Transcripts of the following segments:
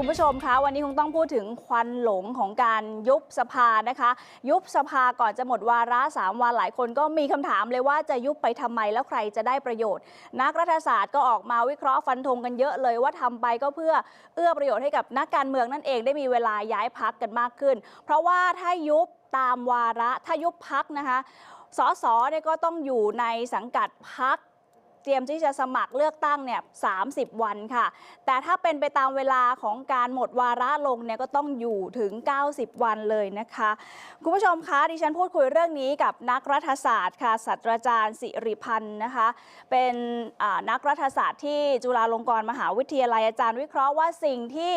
คุณผู้ชมคะวันนี้คงต้องพูดถึงควันหลงของการยุบสภานะคะ ยุบสภาก่อนจะหมดวาระสามวันหลายคนก็มีคำถามเลยว่าจะยุบไปทำไมแล้วใครจะได้ประโยชน์ นักรัฐศาสตร์ก็ออกมาวิเคราะห์ฟันธงกันเยอะเลยว่าทำไปก็เพื่อเอื้อประโยชน์ให้กับนักการเมืองนั่นเองได้มีเวลาย้ายพักกันมากขึ้น เพราะว่าถ้ายุบตามวาระถ้ายุบพักนะคะสสเนี่ยก็ต้องอยู่ในสังกัดพัก ตรียมที่จะสมัครเลือกตั้งเนี่ย30วันค่ะ แต่ถ้าเป็นไปตามเวลาของการหมดวาระลงเนี่ยก็ต้องอยู่ถึง 90 วันเลยนะคะ คุณผู้ชมคะดิฉันพูดคุยเรื่องนี้กับนักรัฐศาสตร์ค่ะศาสตราจารย์สิริพันธ์นะคะ เป็นนักรัฐศาสตร์ที่จุฬาลงกรณ์มหาวิทยาลัยอาจารย์วิเคราะห์ว่าสิ่งที่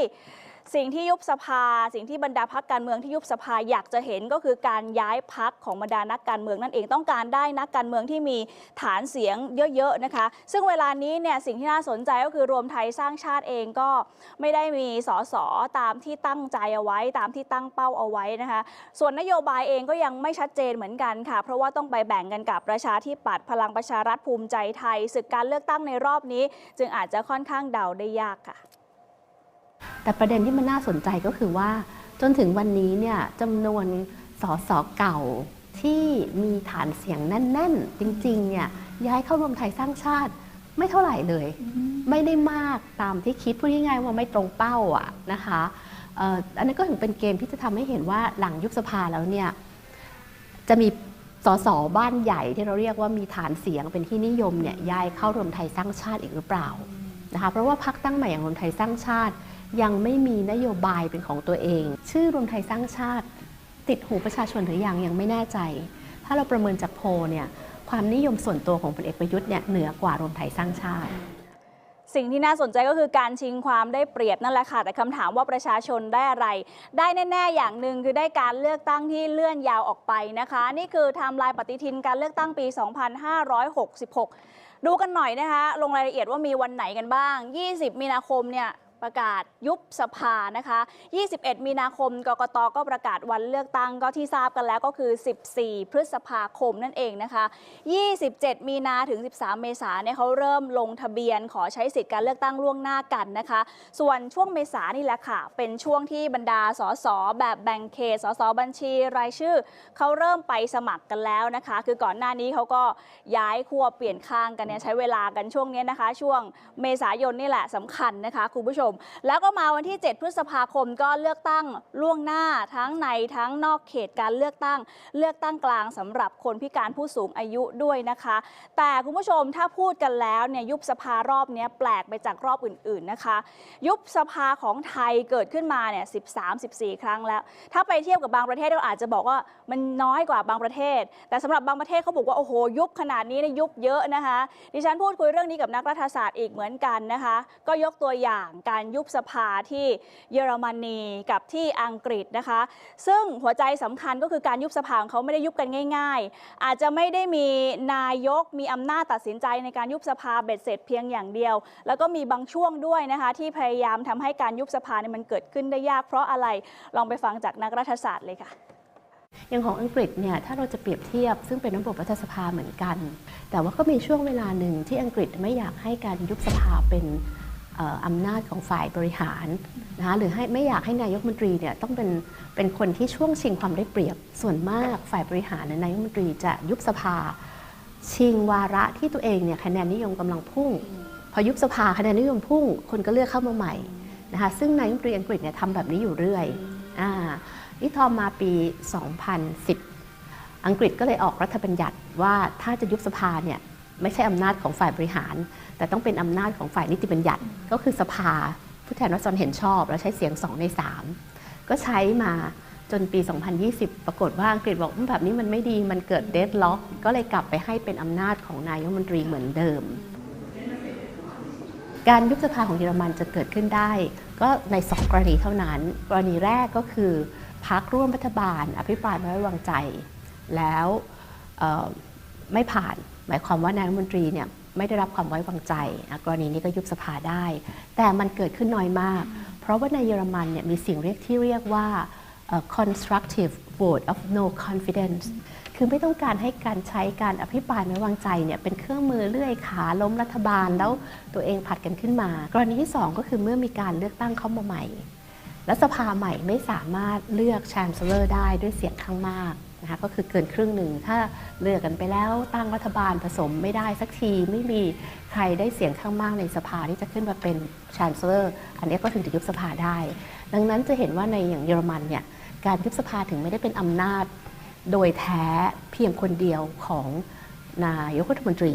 สิ่งที่ยุบสภา สิ่งที่บรรดาพักการเมืองที่ยุบสภาอยากจะเห็นก็คือการย้ายพักของบรรดานักการเมืองนั่นเองต้องการได้นักการเมืองที่มีฐานเสียงเยอะๆนะคะ ซึ่งเวลานี้เนี่ยสิ่งที่น่าสนใจก็คือรวมไทยสร้างชาติเองก็ไม่ได้มีสสตามที่ตั้งใจเอาไว้ ตามที่ตั้งเป้าเอาไว้นะคะ ส่วนนโยบายเองก็ยังไม่ชัดเจนเหมือนกันค่ะ เพราะว่าต้องไปแบ่งกันกับประชาธิปัตย์พลังประชารัฐภูมิใจไทยศึกการเลือกตั้งในรอบนี้ จึงอาจจะค่อนข้างเดาได้ยากค่ะ แต่ประเด็นที่มันน่าสนใจก็คือว่า จนถึงวันนี้เนี่ยจำนวนสสเก่าที่มีฐานเสียงแน่น ๆ จริงๆเนี่ยย้ายเข้ารวมไทยสร้างชาติไม่เท่าไหร่เลย ไม่ได้มากตามที่คิดพูดง่ายๆว่าไม่ตรงเป้าอะนะคะอ,อ,อันนั้นก็ถึงเป็นเกมที่จะทำให้เห็นว่าหลังยุบสภาแล้วเนี่ยจะมีสสบ้านใหญ่ที่เราเรียกว่ามีฐานเสียงเป็นที่นิยมเนี่ยย้ายเข้ารวมไทยสร้างชาติอีกหรือเปล่านะคะเพราะว่าพักตั้งใหม่อย่างรวมไทยสร้างชาติ ยังไม่มีนโยบายเป็นของตัวเอง ชื่อรวมไทยสร้างชาติ ติดหูประชาชนหรือยังยังไม่แน่ใจ ถ้าเราประเมินจากโพลเนี่ยความนิยมส่วนตัวของพลเอกประยุทธ์เนี่ยเหนือกว่ารวมไทยสร้างชาติ สิ่งที่น่าสนใจก็คือการชิงความได้เปรียบนั่นแหละค่ะ แต่คำถามว่าประชาชนได้อะไร ได้แน่ ๆ อย่างหนึ่งคือได้การเลือกตั้งที่เลื่อนยาวออกไปนะคะ นี่คือไทม์ไลน์ปฏิทินการเลือกตั้งปี 2566 ดูกันหน่อยนะคะ ลงรายละเอียดว่ามีวันไหนกันบ้าง 20 มีนาคมเนี่ย ประกาศยุบสภานะคะ 21 มีนาคม กกตก็ประกาศวันเลือกตั้งก็ที่ทราบกันแล้วก็คือ 14 พฤษภาคมนั่นเองนะคะ 27 มีนาถึง 13 เมษาเนี่ยเขาเริ่มลงทะเบียนขอใช้สิทธิ์การเลือกตั้งล่วงหน้ากันนะคะ ส่วนช่วงเมษานี่แหละค่ะ เป็นช่วงที่บรรดาสสแบบแบ่งเขตสสบัญชีรายชื่อเขาเริ่มไปสมัครกันแล้วนะคะ คือก่อนหน้านี้เขาก็ย้ายขั้วเปลี่ยนข้างกันเนี่ยใช้เวลากันช่วงนี้นะคะ ช่วงเมษายนนี่แหละสำคัญนะคะคุณผู้ชมแล้วก็มาวันที่ 7 พฤษภาคมก็เลือกตั้งล่วงหน้าทั้งในทั้งนอกเขตการเลือกตั้ง เลือกตั้งกลางสำหรับคนพิการผู้สูงอายุด้วยนะคะ แต่คุณผู้ชมถ้าพูดกันแล้วเนี่ยยุบสภารอบนี้แปลกไปจากรอบอื่น ๆนะคะ ยุบสภาของไทยเกิดขึ้นมาเนี่ย 13 14 ครั้งแล้ว ถ้าไปเทียบกับบางประเทศเราอาจจะบอกว่ามันน้อยกว่าบางประเทศ แต่สำหรับบางประเทศเขาบอกว่า โอ้โห ยุบขนาดนี้เนี่ยยุบเยอะนะคะ ดิฉันพูดคุยเรื่องนี้กับนักรัฐศาสตร์อีกเหมือนกันนะคะ ก็ยกตัวอย่างการยุบสภาที่เยอรมนีกับที่อังกฤษนะคะ ซึ่งหัวใจสำคัญก็คือการยุบสภาของเขาไม่ได้ยุบกันง่าย ๆ อาจจะไม่ได้มีนายกมีอำนาจตัดสินใจในการยุบสภาเบ็ดเสร็จเพียงอย่างเดียว แล้วก็มีบางช่วงด้วยนะคะ ที่พยายามทำให้การยุบสภาเนี่ยมันเกิดขึ้นได้ยากเพราะอะไรลองไปฟังจากนักรัฐศาสตร์เลยค่ะอย่างของอังกฤษเนี่ยถ้าเราจะเปรียบเทียบซึ่งเป็นระบบรัฐสภาเหมือนกัน แต่ว่าก็มีช่วงเวลาหนึ่งที่อังกฤษไม่อยากให้การยุบสภาเป็น อำนาจของฝ่ายบริหารนะคะหรือให้ไม่อยากให้นายกมนตรีเนี่ยต้องเป็นเป็นคนที่ช่วงชิงความได้เปรียบส่วนมากฝ่ายบริหารและนายกมนตรีจะยุบสภา ชิงวาระที่ตัวเองเนี่ยคะแนนนิยมกำลังพุ่ง พอยุบสภาคะแนนนิยมพุ่ง คนก็เลือกเข้ามาใหม่นะคะซึ่งนายกมนตรีอังกฤษเนี่ยทำแบบนี้อยู่เรื่อยอ่านี่ทอมาปี 2010 อังกฤษก็เลยออกรัฐบัญญัติว่าถ้าจะยุบสภาเนี่ยไม่ใช่อำนาจของฝ่ายบริหาร แต่ต้องเป็นอำนาจของฝ่ายนิติบัญญัติ ก็คือสภาผู้แทนราษฎรเห็นชอบ แล้วใช้เสียง 2 ใน 3 ก็ใช้มาจนปี 2020 ปรากฏว่าอังกฤษบอกแบบนี้มันไม่ดีมันเกิดเดดล็อก ก็เลยกลับไปให้เป็นอำนาจของนายกรัฐมนตรีเหมือนเดิม การยุบสภาของเยอรมันจะเกิดขึ้นได้ ก็ใน 2 กรณีเท่านั้น กรณีแรกก็คือพักร่วมรัฐบาล อภิปรายไม่ไว้วางใจ แล้วไม่ผ่าน หมายความว่านายรัฐมนตรีเนี่ย ไม่ได้รับความไว้วางใจอะกรณีนี้ก็ยุบสภาได้ แต่มันเกิดขึ้นน้อยมาก เพราะว่าในเยอรมันเนี่ยมีสิ่งเรียกที่เรียกว่า constructive vote of no confidence คือไม่ต้องการให้การใช้การอภิปรายไม่วางใจเนี่ยเป็นเครื่องมือเลื่อยขาล้มรัฐบาลแล้วตัวเองผัดกันขึ้นมา กรณีที่ 2 ก็คือเมื่อมีการเลือกตั้งเข้ามาใหม่ และสภาใหม่ไม่สามารถเลือก Chancellor ได้ด้วยเสียงข้างมากนะคะก็คือเกินครึ่งหนึ่ง ถ้าเลือกกันไปแล้วตั้งรัฐบาลผสมไม่ได้สักทีไม่มีใครได้เสียงข้างมากในสภาที่จะขึ้นมาเป็น Chancellor อันนี้ก็ถึงจะยุบสภาได้ ดังนั้นจะเห็นว่าในอย่างเยอรมันเนี่ยการยุบสภาถึงไม่ได้เป็นอำนาจ โดยแท้เพียงคนเดียวของนายกรัฐมนตรี